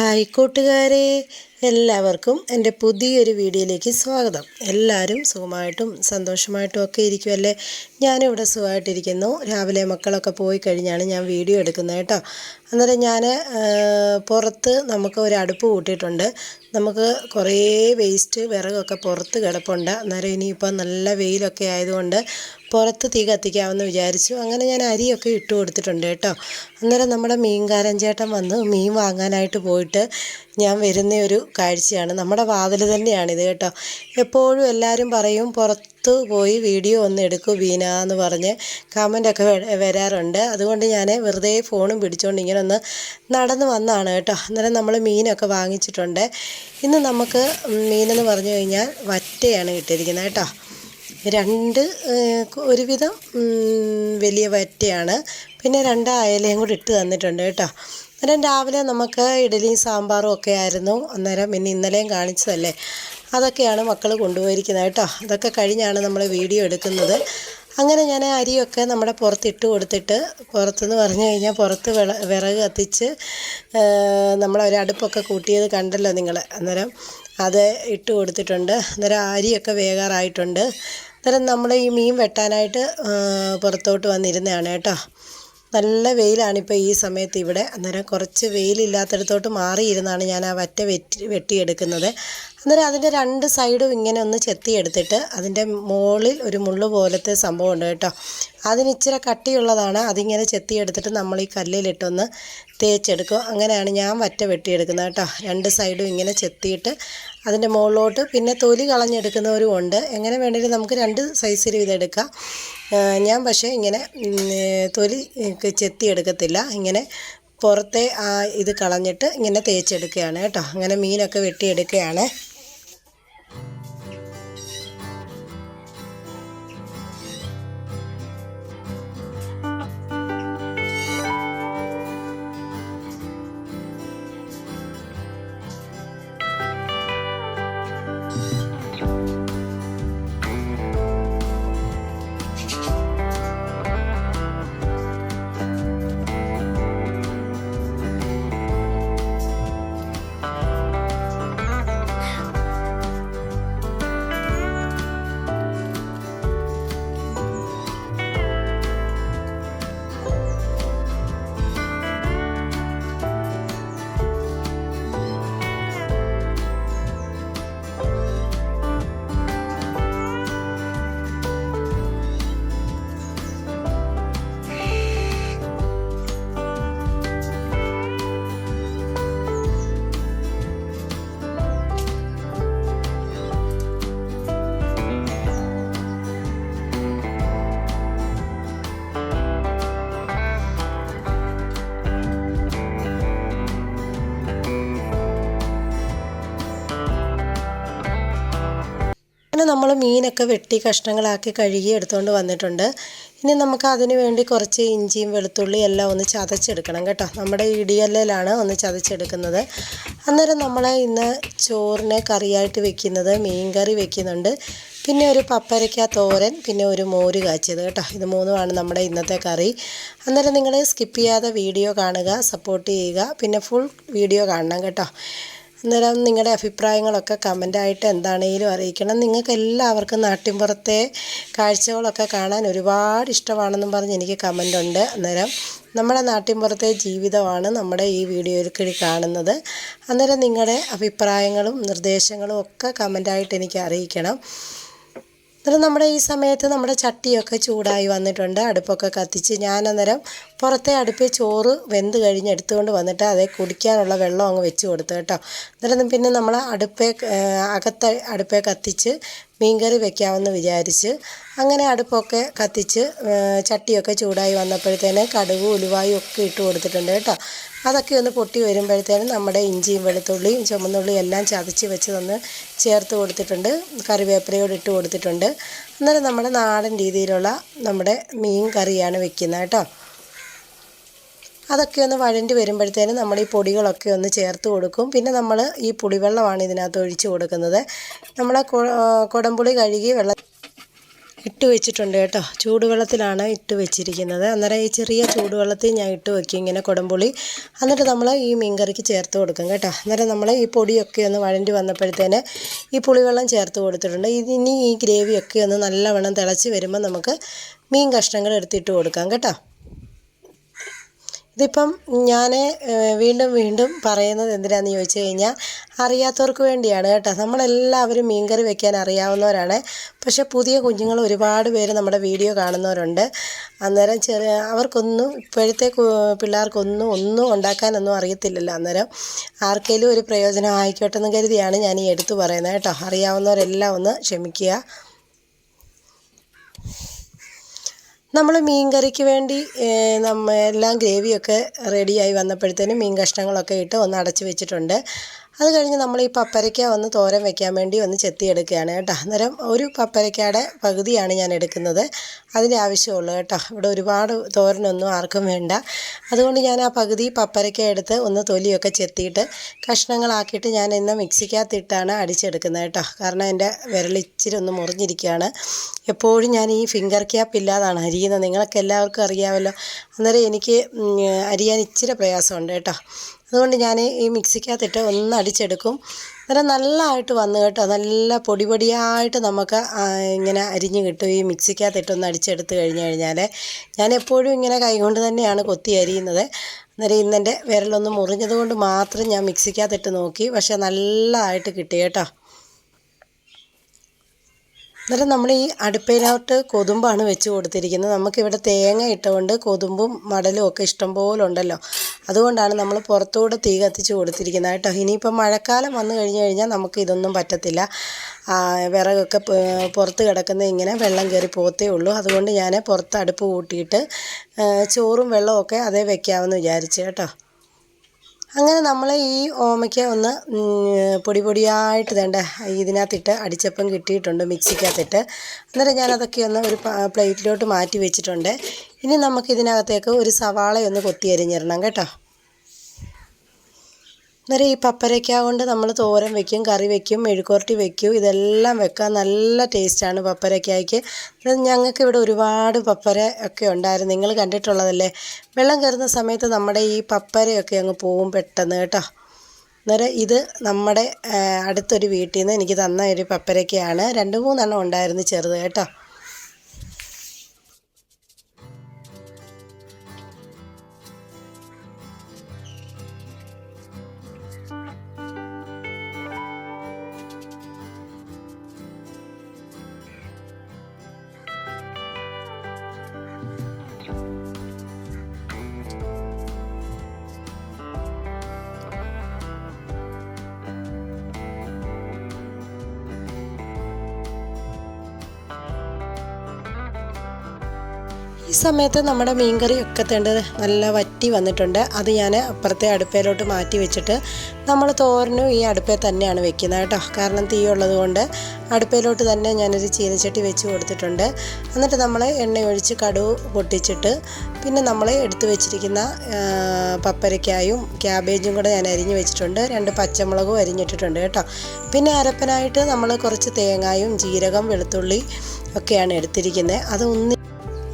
Hi കൂട്ടുകാരെ എല്ലാവർക്കും എന്റെ പുതിയൊരു വീഡിയോയിലേക്ക് സ്വാഗതം. എല്ലാവരും സുഖമായിട്ടും സന്തോഷമായിട്ടും ഒക്കെ ഇരിക്കുമല്ലേ ഞാനിവിടെ സുഖമായിട്ടിരിക്കുന്നു. രാവിലെ മക്കളൊക്കെ പോയി കഴിഞ്ഞാണ് ഞാൻ വീഡിയോ എടുക്കുന്നത് കേട്ടോ. അന്നേരം ഞാൻ പുറത്ത് നമുക്ക് ഒരു അടുപ്പ് കൂട്ടിയിട്ടുണ്ട്. നമുക്ക് കുറേ വേസ്റ്റ് വിറകൊക്കെ പുറത്ത് കിടപ്പുണ്ട്. അന്നേരം ഇനിയിപ്പോൾ നല്ല വെയിലൊക്കെ ആയതുകൊണ്ട് പുറത്ത് തീ കത്തിക്കാമെന്ന് വിചാരിച്ചു. അങ്ങനെ ഞാൻ അരിയൊക്കെ ഇട്ട് കൊടുത്തിട്ടുണ്ട് കേട്ടോ. അന്നേരം നമ്മുടെ മീൻകാരൻ ചേട്ടൻ വന്ന് മീൻ വാങ്ങാനായിട്ട് പോയിട്ട് ഞാൻ വരുന്ന ഒരു കാഴ്ചയാണ്. നമ്മുടെ വാതിൽ തന്നെയാണിത് കേട്ടോ. എപ്പോഴും എല്ലാവരും പറയും പുറത്ത് പോയി വീഡിയോ ഒന്ന് എടുക്കൂ ബീന എന്ന് പറഞ്ഞ് കമന്റൊക്കെ വരാറുണ്ട്. അതുകൊണ്ട് ഞാൻ വെറുതെ ഫോണും പിടിച്ചുകൊണ്ട് ഇങ്ങനെ ഒന്ന് നടന്നു വന്നതാണ് കേട്ടോ. അന്നേരം നമ്മൾ മീനൊക്കെ വാങ്ങിച്ചിട്ടുണ്ട്. ഇന്ന് നമുക്ക് മീനെന്ന് പറഞ്ഞു കഴിഞ്ഞാൽ വറ്റയാണ് കിട്ടിയിരിക്കുന്നത് കേട്ടോ. രണ്ട് ഒരുവിധം വലിയ വറ്റയാണ്. പിന്നെ രണ്ട് അയലയും കൂടി ഇട്ട് തന്നിട്ടുണ്ട് കേട്ടോ. അന്നേരം രാവിലെ നമുക്ക് ഇഡലിയും സാമ്പാറും ഒക്കെ ആയിരുന്നു. അന്നേരം പിന്നെ ഇന്നലെയും കാണിച്ചതല്ലേ. അതൊക്കെയാണ് മക്കൾ കൊണ്ടുപോയിരിക്കുന്നത് കേട്ടോ. അതൊക്കെ കഴിഞ്ഞാണ് നമ്മൾ വീഡിയോ എടുക്കുന്നത്. അങ്ങനെ ഞാൻ അരിയൊക്കെ നമ്മുടെ പുറത്തിട്ട് കൊടുത്തിട്ട് പുറത്തെന്ന് പറഞ്ഞു കഴിഞ്ഞാൽ പുറത്ത് വിള വിറക് കത്തിച്ച് അടുപ്പൊക്കെ കൂട്ടിയത് കണ്ടല്ലോ നിങ്ങൾ അന്നേരം അത് ഇട്ട് കൊടുത്തിട്ടുണ്ട്. അന്നേരം അരിയൊക്കെ വേകാറായിട്ടുണ്ട് അന്നേരം നമ്മൾ ഈ മീൻ വെട്ടാനായിട്ട് പുറത്തോട്ട് വന്നിരുന്നതാണ് കേട്ടോ. നല്ല വെയിലാണിപ്പോൾ ഈ സമയത്ത് ഇവിടെ. അന്നേരം കുറച്ച് വെയിലില്ലാത്തടത്തോട്ട് മാറിയിരുന്നാണ് ഞാൻ ആ വറ്റ വെറ്റി വെട്ടിയെടുക്കുന്നത്. അന്നേരം അതിന്റെ രണ്ട് സൈഡും ഇങ്ങനെ ഒന്ന് ചെത്തിയെടുത്തിട്ട് അതിന്റെ മുകളിൽ ഒരു മുള്ളു പോലത്തെ സംഭവം ഉണ്ട് കേട്ടോ. അതിന് ഇച്ചിരി കട്ടിയുള്ളതാണ്. അതിങ്ങനെ ചെത്തിയെടുത്തിട്ട് നമ്മൾ ഈ കല്ലിലിട്ടൊന്ന് തേച്ചെടുക്കും. അങ്ങനെയാണ് ഞാൻ വറ്റ വെട്ടിയെടുക്കുന്നത് കേട്ടോ. രണ്ട് സൈഡും ഇങ്ങനെ ചെത്തിയിട്ട് അതിന്റെ മുകളിലോട്ട് പിന്നെ തൊലി കളഞ്ഞെടുക്കുന്നവരും ഉണ്ട്. എങ്ങനെ വേണമെങ്കിലും നമുക്ക് രണ്ട് സൈസിലും ഇതെടുക്കാം. ഞാൻ പക്ഷേ ഇങ്ങനെ തൊലി ചെത്തിയെടുക്കത്തില്ല. ഇങ്ങനെ പുറത്തെ ആ ഇത് കളഞ്ഞിട്ട് ഇങ്ങനെ തേച്ചെടുക്കുകയാണ് കേട്ടോ. അങ്ങനെ മീനൊക്കെ വെട്ടിയെടുക്കുകയാണ്. അങ്ങനെ നമ്മൾ മീനൊക്കെ വെട്ടി കഷ്ണങ്ങളാക്കി കഴുകി എടുത്തുകൊണ്ട് വന്നിട്ടുണ്ട്. ഇനി നമുക്ക് അതിന് വേണ്ടി കുറച്ച് ഇഞ്ചിയും വെളുത്തുള്ളിയും എല്ലാം ഒന്ന് ചതച്ചെടുക്കണം കേട്ടോ. നമ്മുടെ ഇടിയല്ലിലാണ് ഒന്ന് ചതച്ചെടുക്കുന്നത്. അന്നേരം നമ്മൾ ഇന്ന് ചോറിന് കറിയായിട്ട് വെക്കുന്നത് മീൻ കറി വെക്കുന്നുണ്ട്. പിന്നെ ഒരു പപ്പരയ്ക്ക തോരൻ പിന്നെ ഒരു മോര് കാച്ചിയത് കേട്ടോ. ഇത് മൂന്നുമാണ് നമ്മുടെ ഇന്നത്തെ കറി. അന്നേരം നിങ്ങൾ സ്കിപ്പ് ചെയ്യാതെ വീഡിയോ കാണുക സപ്പോർട്ട് ചെയ്യുക. പിന്നെ ഫുൾ വീഡിയോ കാണണം കേട്ടോ. അന്നേരം നിങ്ങളുടെ അഭിപ്രായങ്ങളൊക്കെ കമന്റായിട്ട് എന്താണേലും അറിയിക്കണം. നിങ്ങൾക്ക് എല്ലാവർക്കും നാട്ടിൻപുറത്തെ കാഴ്ചകളൊക്കെ കാണാൻ ഒരുപാട് ഇഷ്ടമാണെന്നും പറഞ്ഞ് എനിക്ക് കമന്റുണ്ട്. അന്നേരം നമ്മുടെ നാട്ടിൻപുറത്തെ ജീവിതമാണ് നമ്മുടെ ഈ വീഡിയോയിൽ കൂടി കാണുന്നത്. അന്നേരം നിങ്ങളുടെ അഭിപ്രായങ്ങളും നിർദ്ദേശങ്ങളും ഒക്കെ കമന്റായിട്ട് എനിക്ക് അറിയിക്കണം. അന്നേരം നമ്മുടെ ഈ സമയത്ത് നമ്മുടെ ചട്ടിയൊക്കെ ചൂടായി വന്നിട്ടുണ്ട് അടുപ്പൊക്കെ കത്തിച്ച് ഞാൻ അന്നേരം പുറത്തെ അടുപ്പിൽ ചോറ് വെന്ത് കഴിഞ്ഞ് എടുത്തുകൊണ്ട് വന്നിട്ട് അതേ കുടിക്കാനുള്ള വെള്ളം അങ്ങ് വെച്ച് കൊടുത്തു കേട്ടോ. അന്നേരം പിന്നെ നമ്മൾ അടുപ്പേ അകത്തെ അടുപ്പേ കത്തിച്ച് മീൻകറി വെക്കാമെന്ന് വിചാരിച്ച് അങ്ങനെ അടുപ്പൊക്കെ കത്തിച്ച് ചട്ടിയൊക്കെ ചൂടായി വന്നപ്പോഴത്തേന് കടുവ് ഉലുവായും ഒക്കെ ഇട്ട് കൊടുത്തിട്ടുണ്ട് കേട്ടോ. അതൊക്കെ ഒന്ന് പൊട്ടി വരുമ്പോഴത്തേനും നമ്മുടെ ഇഞ്ചിയും വെളുത്തുള്ളിയും ചുമന്നുള്ളിയും എല്ലാം ചതച്ച് വെച്ച് തന്ന് ചേർത്ത് കൊടുത്തിട്ടുണ്ട്. കറിവേപ്പിലയോട് ഇട്ട് കൊടുത്തിട്ടുണ്ട്. അന്നേരം നമ്മുടെ നാടൻ രീതിയിലുള്ള നമ്മുടെ മീൻ കറിയാണ് വെക്കുന്നത് കേട്ടോ. അതൊക്കെ ഒന്ന് വഴണ്ടി വരുമ്പോഴത്തേനും നമ്മൾ ഈ പൊടികളൊക്കെ ഒന്ന് ചേർത്ത് കൊടുക്കും. പിന്നെ നമ്മൾ ഈ പുളിവെള്ളമാണ് ഇതിനകത്ത് ഒഴിച്ച് കൊടുക്കുന്നത്. നമ്മൾ കുടംപുളി കഴുകി വെള്ള ഇട്ട് വെച്ചിട്ടുണ്ട് കേട്ടോ. ചൂടുവെള്ളത്തിലാണ് ഇട്ട് വെച്ചിരിക്കുന്നത്. അന്നേരം ഈ ചെറിയ ചൂടുവെള്ളത്തിൽ ഞാൻ ഇട്ട് വെക്കും ഇങ്ങനെ കുടംപുളി. എന്നിട്ട് നമ്മൾ ഈ മീൻകറിക്ക് ചേർത്ത് കൊടുക്കും കേട്ടോ. അന്നേരം നമ്മൾ ഈ പൊടിയൊക്കെ ഒന്ന് വഴണ്ടി വന്നപ്പോഴത്തേന് ഈ പുളിവെള്ളം ചേർത്ത് കൊടുത്തിട്ടുണ്ട്. ഇതിനി ഈ ഗ്രേവിയൊക്കെ ഒന്ന് നല്ലവണ്ണം തിളച്ച് വരുമ്പോൾ നമുക്ക് മീൻ കഷ്ണങ്ങൾ എടുത്തിട്ട് കൊടുക്കാം കേട്ടോ. ഇതിപ്പം ഞാൻ വീണ്ടും വീണ്ടും പറയുന്നത് എന്തിനാണെന്ന് ചോദിച്ചു കഴിഞ്ഞാൽ അറിയാത്തവർക്ക് വേണ്ടിയാണ് കേട്ടോ. നമ്മളെല്ലാവരും മീൻകറി വെക്കാൻ അറിയാവുന്നവരാണ്. പക്ഷേ പുതിയ കുഞ്ഞുങ്ങൾ ഒരുപാട് പേര് നമ്മുടെ വീഡിയോ കാണുന്നവരുണ്ട്. അന്നേരം ചെറിയ അവർക്കൊന്നും ഇപ്പോഴത്തെ പിള്ളേർക്കൊന്നും ഒന്നും ഉണ്ടാക്കാനൊന്നും അറിയത്തില്ലല്ലോ അന്നേരം. ആർക്കെങ്കിലും ഒരു പ്രയോജനം ആയിക്കോട്ടെ എന്ന് കരുതിയാണ് ഞാൻ ഈ എടുത്തു പറയുന്നത് കേട്ടോ. അറിയാവുന്നവരെല്ലാം ഒന്ന് ക്ഷമിക്കുക. നമ്മൾ മീൻ കറിക്ക് വേണ്ടി നമ്മൾ നമ്മ എല്ലാം ഗ്രേവിയൊക്കെ റെഡിയായി വന്നപ്പോഴത്തേനും മീൻ കഷ്ണങ്ങളൊക്കെ ഇട്ട് ഒന്ന് അടച്ച് വെച്ചിട്ടുണ്ട്. അത് കഴിഞ്ഞ് നമ്മൾ ഈ പപ്പരയ്ക്ക ഒന്ന് തോരൻ വെക്കാൻ വേണ്ടി ഒന്ന് ചെത്തിയെടുക്കുകയാണ് കേട്ടോ. അന്നേരം ഒരു പപ്പരയ്ക്കയുടെ പകുതിയാണ് ഞാൻ എടുക്കുന്നത്. അതിന്റെ ആവശ്യമുള്ളൂ കേട്ടോ. ഇവിടെ ഒരുപാട് തോരനൊന്നും ആർക്കും വേണ്ട. അതുകൊണ്ട് ഞാൻ ആ പകുതി പപ്പരയ്ക്ക എടുത്ത് ഒന്ന് തൊലിയൊക്കെ ചെത്തിയിട്ട് കഷ്ണങ്ങളാക്കിയിട്ട് ഞാൻ ഇന്ന് മിക്സിക്കകത്തിട്ടാണ് അടിച്ചെടുക്കുന്നത് കേട്ടോ. കാരണം എന്റെ വിരളിച്ചിരി ഒന്ന് മുറിഞ്ഞിരിക്കുകയാണ്. എപ്പോഴും ഞാൻ ഈ ഫിംഗർ ക്യാപ്പ് ഇല്ലാതാണ് അരിയുന്നത്. നിങ്ങൾക്ക് എല്ലാവർക്കും അറിയാമല്ലോ. അന്നേരം എനിക്ക് അരിയാൻ ഇച്ചിരി പ്രയാസമുണ്ട് കേട്ടോ. അതുകൊണ്ട് ഞാൻ ഈ മിക്സിക്കകത്തിട്ട് ഒന്ന് അടിച്ചെടുക്കും. അന്നേരം നല്ലതായിട്ട് വന്നു കേട്ടോ. നല്ല പൊടി പൊടിയായിട്ട് നമുക്ക് ഇങ്ങനെ അരിഞ്ഞ് കിട്ടും. ഈ മിക്സിക്കകത്തിട്ട് ഒന്ന് അടിച്ചെടുത്ത് കഴിഞ്ഞ് കഴിഞ്ഞാൽ ഞാൻ എപ്പോഴും ഇങ്ങനെ കൈകൊണ്ട് തന്നെയാണ് കൊത്തി അരിയുന്നത്. അന്നേരം ഇന്നെന്റെ വിരലൊന്ന് മുറിഞ്ഞത് കൊണ്ട് മാത്രം ഞാൻ മിക്സിക്കകത്തിട്ട് നോക്കി. പക്ഷേ നല്ലതായിട്ട് കിട്ടി കേട്ടോ. അന്നേരം നമ്മൾ ഈ അടുപ്പയിലോട്ട് കൊതുമ്പാണ് വെച്ച് കൊടുത്തിരിക്കുന്നത്. നമുക്കിവിടെ തേങ്ങ ഇട്ടുകൊണ്ട് കൊതുമ്പും മടലും ഒക്കെ ഇഷ്ടംപോലെ ഉണ്ടല്ലോ. അതുകൊണ്ടാണ് നമ്മൾ പുറത്തൂടെ തീ കത്തിച്ച് കൊടുത്തിരിക്കുന്നത് കേട്ടോ. ഇനിയിപ്പം മഴക്കാലം വന്നു കഴിഞ്ഞ് കഴിഞ്ഞാൽ നമുക്ക് ഇതൊന്നും പറ്റത്തില്ല. വിറകൊക്കെ പുറത്ത് കിടക്കുന്ന ഇങ്ങനെ വെള്ളം കയറി പോത്തേ ഉള്ളൂ. അതുകൊണ്ട് ഞാൻ പുറത്ത് അടുപ്പ് കൂട്ടിയിട്ട് ചോറും വെള്ളമൊക്കെ അതേ വെക്കാമെന്ന് വിചാരിച്ചു കേട്ടോ. അങ്ങനെ നമ്മൾ ഈ ഓമയ്ക്ക ഒന്ന് പൊടി പൊടിയായിട്ട് വേണ്ട ഇതിനകത്തിട്ട് അടിച്ചപ്പം കിട്ടിയിട്ടുണ്ട് മിക്സിക്കകത്തിട്ട്. അന്നേരം ഞാനതൊക്കെ ഒന്ന് ഒരു പ്ലേറ്റിലോട്ട് മാറ്റി വെച്ചിട്ടുണ്ട്. ഇനി നമുക്ക് ഇതിനകത്തേക്ക് ഒരു സവാളയൊന്ന് കൊത്തി അരിഞ്ഞിടണം കേട്ടോ. അന്നേരം ഈ പപ്പരയ്ക്ക കൊണ്ട് നമ്മൾ തോരൻ വെക്കും കറി വെക്കും മെഴുക്കുപുരട്ടി വെക്കും. ഇതെല്ലാം വെക്കാൻ നല്ല ടേസ്റ്റാണ് പപ്പരയ്ക്കായ്ക്ക്. ഞങ്ങൾക്ക് ഇവിടെ ഒരുപാട് പപ്പര ഒക്കെ ഉണ്ടായിരുന്നു. നിങ്ങൾ കണ്ടിട്ടുള്ളതല്ലേ? വെള്ളം കയറുന്ന സമയത്ത് നമ്മുടെ ഈ പപ്പരയൊക്കെ അങ്ങ് പോവും പെട്ടെന്ന് കേട്ടോ. അന്നേരം ഇത് നമ്മുടെ അടുത്തൊരു വീട്ടിൽ നിന്ന് എനിക്ക് തന്ന ഒരു പപ്പരയ്ക്കയാണ്. രണ്ട് മൂന്നെണ്ണം ഉണ്ടായിരുന്നു ചെറുത് കേട്ടോ. ഈ സമയത്ത് നമ്മുടെ മീൻകറി ഒക്കെ തേണ്ടത് നല്ല വറ്റി വന്നിട്ടുണ്ട്. അത് ഞാൻ അപ്പുറത്തെ അടുപ്പയിലോട്ട് മാറ്റി വെച്ചിട്ട് നമ്മൾ തോരനും ഈ അടുപ്പേ തന്നെയാണ് വെക്കുന്നത് കേട്ടോ. കാരണം തീ ഉള്ളത് കൊണ്ട് അടുപ്പയിലോട്ട് തന്നെ ഞാനൊരു ചീനച്ചട്ടി വെച്ച് കൊടുത്തിട്ടുണ്ട്. എന്നിട്ട് നമ്മൾ എണ്ണ ഒഴിച്ച് കടുവ് പൊട്ടിച്ചിട്ട് പിന്നെ നമ്മൾ എടുത്തു വെച്ചിരിക്കുന്ന പപ്പരക്കായും ക്യാബേജും കൂടെ ഞാൻ അരിഞ്ഞ് വെച്ചിട്ടുണ്ട്. രണ്ട് പച്ചമുളകും അരിഞ്ഞിട്ടിട്ടുണ്ട് കേട്ടോ. പിന്നെ അരപ്പനായിട്ട് നമ്മൾ കുറച്ച് തേങ്ങായും ജീരകം വെളുത്തുള്ളി ഒക്കെയാണ് എടുത്തിരിക്കുന്നത്. അത് ഒന്നി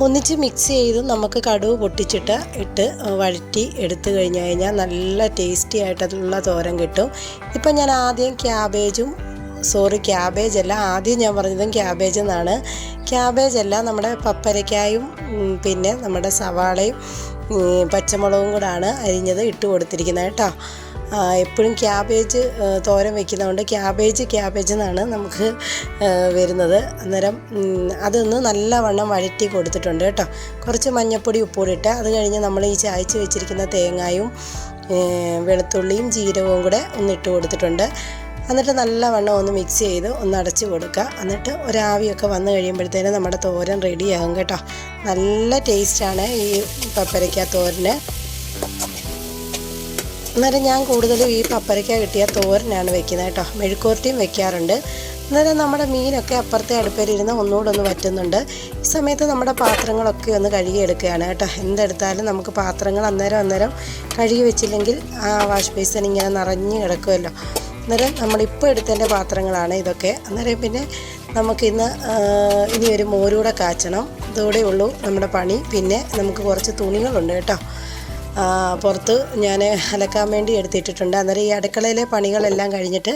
ഒന്നിച്ച് മിക്സ് ചെയ്ത് നമുക്ക് കടുവ് പൊട്ടിച്ചിട്ട് ഇട്ട് വഴറ്റി എടുത്തു കഴിഞ്ഞു കഴിഞ്ഞാൽ നല്ല ടേസ്റ്റി ആയിട്ടുള്ള തോരൻ കിട്ടും. ഇപ്പം ഞാൻ ആദ്യം ക്യാബേജും സോറി ക്യാബേജ് അല്ല ആദ്യം ഞാൻ പറഞ്ഞതും ക്യാബേജ് എന്നാണ്. ക്യാബേജ് അല്ല നമ്മുടെ പപ്പരക്കായും പിന്നെ നമ്മുടെ സവാളയും പച്ചമുളകും കൂടാണ് അരിഞ്ഞത് ഇട്ട് കൊടുത്തിരിക്കുന്നത് കേട്ടോ. എപ്പോഴും ക്യാബേജ് തോരൻ വെക്കുന്നതുകൊണ്ട് ക്യാബേജ് ക്യാബേജ് എന്നാണ് നമുക്ക് വരുന്നത്. അന്നേരം അതൊന്ന് നല്ലവണ്ണം വഴറ്റി കൊടുത്തിട്ടുണ്ട് കേട്ടോ. കുറച്ച് മഞ്ഞപ്പൊടി ഉപ്പുകൂടി ഇട്ട് അത് കഴിഞ്ഞ് നമ്മൾ ഈ ചായച്ച് വെച്ചിരിക്കുന്ന തേങ്ങായും വെളുത്തുള്ളിയും ജീരകവും കൂടെ ഒന്ന് ഇട്ട് കൊടുത്തിട്ടുണ്ട്. എന്നിട്ട് നല്ലവണ്ണം ഒന്ന് മിക്സ് ചെയ്ത് ഒന്ന് അടച്ച് കൊടുക്കുക. എന്നിട്ട് ഒരാവിയൊക്കെ വന്നു കഴിയുമ്പോഴത്തേനും നമ്മുടെ തോരൻ റെഡിയാകും കേട്ടോ. നല്ല ടേസ്റ്റാണ് ഈ പപ്പരയ്ക്ക തോരന്. അന്നേരം ഞാൻ കൂടുതലും ഈ പപ്പരയ്ക്ക കിട്ടിയ തോരനാണ് വെക്കുന്നത് കേട്ടോ. മെഴുക്കുവരട്ടിയും വെക്കാറുണ്ട്. അന്നേരം നമ്മുടെ മീനൊക്കെ അപ്പുറത്തെ അടുപ്പിലിരുന്ന് ഒന്നുകൂടെ ഒന്ന് വറ്റുന്നുണ്ട്. ഈ സമയത്ത് നമ്മുടെ പാത്രങ്ങളൊക്കെ ഒന്ന് കഴുകിയെടുക്കുകയാണ് കേട്ടോ. എന്തെടുത്താലും നമുക്ക് പാത്രങ്ങൾ അന്നേരം അന്നേരം കഴുകി വെച്ചില്ലെങ്കിൽ ആ വാഷ് ബേസിൻ ഇങ്ങനെ നിറഞ്ഞ് കിടക്കുമല്ലോ. അന്നേരം നമ്മളിപ്പോൾ എടുത്തതിന്റെ പാത്രങ്ങളാണ് ഇതൊക്കെ. അന്നേരം പിന്നെ നമുക്കിന്ന് ഇനി ഒരു മോരൂടെ കാച്ചണം. ഇതോടെ ഉള്ളൂ നമ്മുടെ പണി. പിന്നെ നമുക്ക് കുറച്ച് തുണികളുണ്ട് കേട്ടോ. പുറത്ത് ഞാൻ അലക്കാൻ വേണ്ടി എടുത്തിട്ടിട്ടുണ്ട്. അന്നേരം ഈ അടുക്കളയിലെ പണികളെല്ലാം കഴിഞ്ഞിട്ട്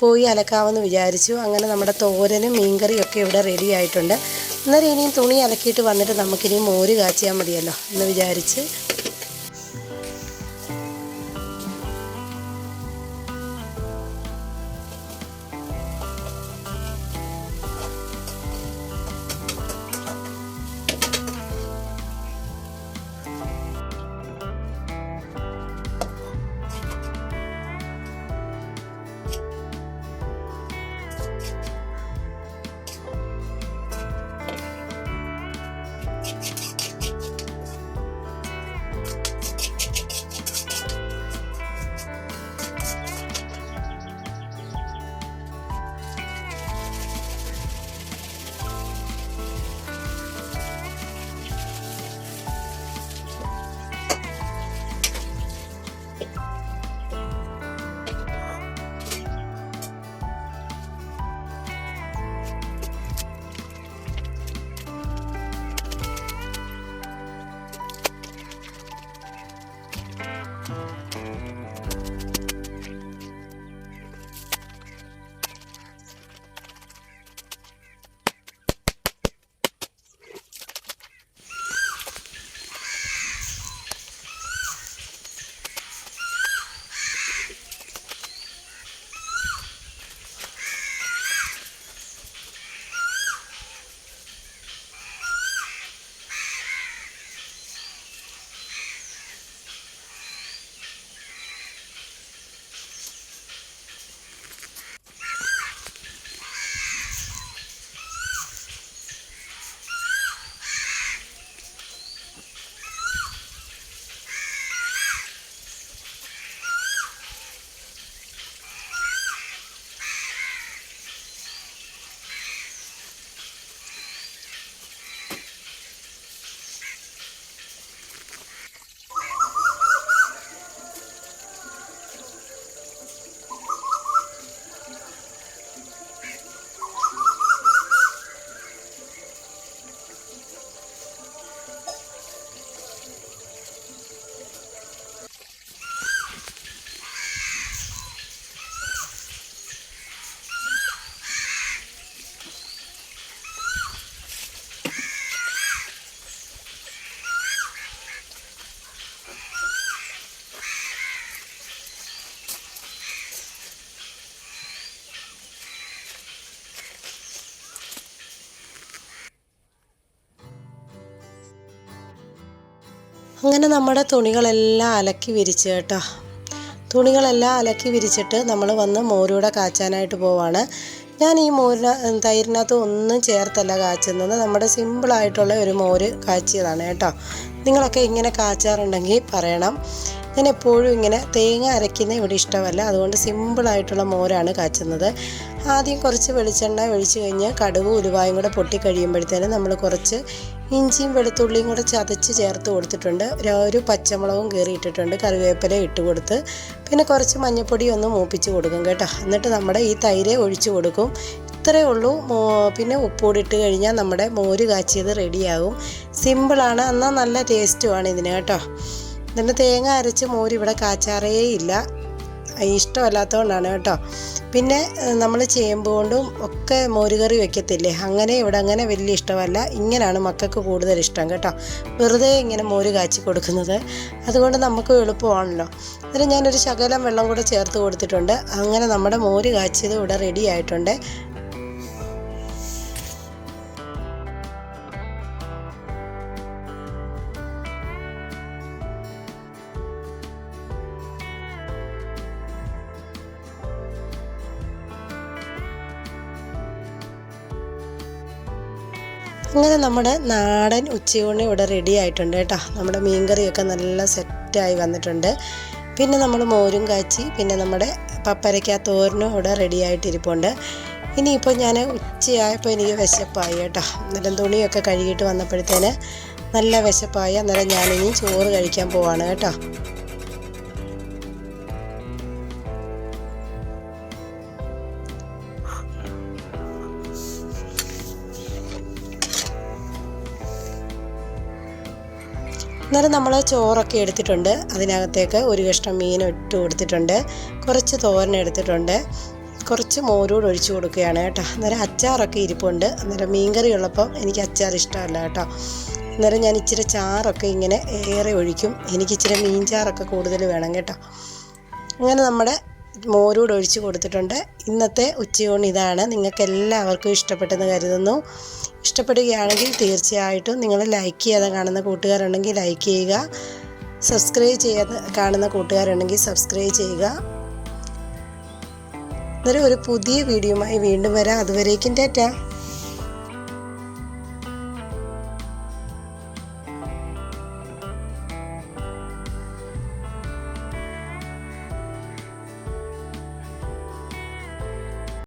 പോയി അലക്കാമെന്ന് വിചാരിച്ചു. അങ്ങനെ നമ്മുടെ തോരനും മീൻകറിയും ഒക്കെ ഇവിടെ റെഡി ആയിട്ടുണ്ട്. അന്നേരം ഇനിയും തുണി അലക്കിയിട്ട് വന്നിട്ട് നമുക്കിനി മോര് കാച്ചിയാൽ മതിയല്ലോ എന്ന് വിചാരിച്ച് അങ്ങനെ നമ്മുടെ തുണികളെല്ലാം അലക്കി വിരിച്ച് കേട്ടോ. തുണികളെല്ലാം അലക്കി വിരിച്ചിട്ട് നമ്മൾ വന്ന് മോരൂടെ കാച്ചാനായിട്ട് പോവാണ്. ഞാൻ ഈ മോരിന തൈരിനകത്ത് ഒന്നും ചേർത്തല്ല കാച്ചുന്നത്. നമ്മുടെ സിമ്പിളായിട്ടുള്ള ഒരു മോര് കാച്ചിയതാണ് കേട്ടോ. നിങ്ങളൊക്കെ ഇങ്ങനെ കാച്ചാറുണ്ടെങ്കിൽ പറയണം. ഞാൻ എപ്പോഴും ഇങ്ങനെ തേങ്ങ അരയ്ക്കുന്ന ഇവിടെ ഇഷ്ടമല്ല. അതുകൊണ്ട് സിമ്പിളായിട്ടുള്ള മോരാണ് കാച്ചുന്നത്. ആദ്യം കുറച്ച് വെളിച്ചെണ്ണ ഒഴിച്ച് കഴിഞ്ഞ് കടുവ് ഉലുവായും കൂടെ പൊട്ടി കഴിയുമ്പോഴത്തേനും നമ്മൾ കുറച്ച് ഇഞ്ചിയും വെളുത്തുള്ളിയും കൂടെ ചതച്ച് ചേർത്ത് കൊടുത്തിട്ടുണ്ട്. ഒരു- പച്ചമുളകും കീറിയിട്ടിട്ടുണ്ട്. കറിവേപ്പില ഇട്ട് കൊടുത്ത്. പിന്നെ കുറച്ച് മഞ്ഞൾപ്പൊടി ഒന്ന് മൂപ്പിച്ച് കൊടുക്കും കേട്ടോ. എന്നിട്ട് നമ്മുടെ ഈ തൈര് ഒഴിച്ച് കൊടുക്കും. ഇത്രയേ ഉള്ളൂ. പിന്നെ ഉപ്പൂടി ഇട്ട് കഴിഞ്ഞാൽ നമ്മുടെ മോര് കാച്ചിയത് റെഡിയാകും. സിമ്പിളാണ് എന്നാൽ നല്ല ടേസ്റ്റുമാണ് ഇതിന് കേട്ടോ. എന്നിട്ട് തേങ്ങ അരച്ച് മോര് ഇവിടെ കാച്ചാറേ ഇല്ല ഇഷ്ടമല്ലാത്തതുകൊണ്ടാണ് കേട്ടോ. പിന്നെ നമ്മൾ ചേമ്പ് കൊണ്ടും ഒക്കെ മോരുകറി വെക്കത്തില്ലേ? അങ്ങനെ ഇവിടെ അങ്ങനെ വലിയ ഇഷ്ടമല്ല. ഇങ്ങനെയാണ് മക്കൾക്ക് കൂടുതൽ ഇഷ്ടം കേട്ടോ. വെറുതെ ഇങ്ങനെ മോര് കാച്ചി കൊടുക്കുന്നത്. അതുകൊണ്ട് നമുക്ക് എളുപ്പമാണല്ലോ. എന്നിട്ട് ഞാനൊരു ശകലം വെള്ളം കൂടെ ചേർത്ത് കൊടുത്തിട്ടുണ്ട്. അങ്ങനെ നമ്മുടെ മോര് കാച്ചിയത് ഇവിടെ റെഡി ആയിട്ടുണ്ട്. അങ്ങനെ നമ്മുടെ നാടൻ ഉച്ചയൂണ് ഇവിടെ റെഡി ആയിട്ടുണ്ട് കേട്ടോ. നമ്മുടെ മീൻകറിയൊക്കെ നല്ല സെറ്റായി വന്നിട്ടുണ്ട്. പിന്നെ നമ്മൾ മോരും കാച്ചി പിന്നെ നമ്മുടെ പപ്പരയ്ക്ക തോരനും ഇവിടെ റെഡി ആയിട്ടിരിപ്പുണ്ട്. ഇനിയിപ്പോൾ ഞാൻ ഉച്ചയായപ്പോൾ എനിക്ക് വിശപ്പായി കേട്ടോ. അന്നേരം തുണിയൊക്കെ കഴുകിയിട്ട് വന്നപ്പോഴത്തേന് നല്ല വിശപ്പായി. അന്നേരം ഞാനിനി ചോറ് കഴിക്കാൻ പോവാണ് കേട്ടോ. അന്നേരം നമ്മൾ ചോറൊക്കെ എടുത്തിട്ടുണ്ട്. അതിനകത്തേക്ക് ഒരു കഷ്ണം മീൻ ഇട്ട് കൊടുത്തിട്ടുണ്ട്. കുറച്ച് തോരൻ എടുത്തിട്ടുണ്ട്. കുറച്ച് മോരൂട് ഒഴിച്ചു കൊടുക്കുകയാണ് കേട്ടോ. അന്നേരം അച്ചാറൊക്കെ ഇരിപ്പുണ്ട്. അന്നേരം മീൻകറി ഉള്ളപ്പം എനിക്ക് അച്ചാർ ഇഷ്ടമല്ല കേട്ടോ. അന്നേരം ഞാൻ ഇച്ചിരി ചാറൊക്കെ ഇങ്ങനെ ഏറെ ഒഴിക്കും. എനിക്ക് ഇച്ചിരി മീൻ കൂടുതൽ വേണം കേട്ടോ. അങ്ങനെ നമ്മുടെ മോരൂട് ഒഴിച്ച് കൊടുത്തിട്ടുണ്ട്. ഇന്നത്തെ ഉച്ചയൂണ് ഇതാണ്. നിങ്ങൾക്ക് എല്ലാവർക്കും ഇഷ്ടപ്പെട്ടെന്ന് കരുതുന്നു. ഇഷ്ടപ്പെടുകയാണെങ്കിൽ തീർച്ചയായിട്ടും നിങ്ങൾ ലൈക്ക് ചെയ്യാതെ കാണുന്ന കൂട്ടുകാരുണ്ടെങ്കിൽ ലൈക്ക് ചെയ്യുക. സബ്സ്ക്രൈബ് ചെയ്യാതെ കാണുന്ന കൂട്ടുകാരുണ്ടെങ്കിൽ സബ്സ്ക്രൈബ് ചെയ്യുക. അന്നേരം ഒരു പുതിയ വീഡിയോയുമായി വീണ്ടും വരാം. അതുവരേക്കും ടാറ്റ.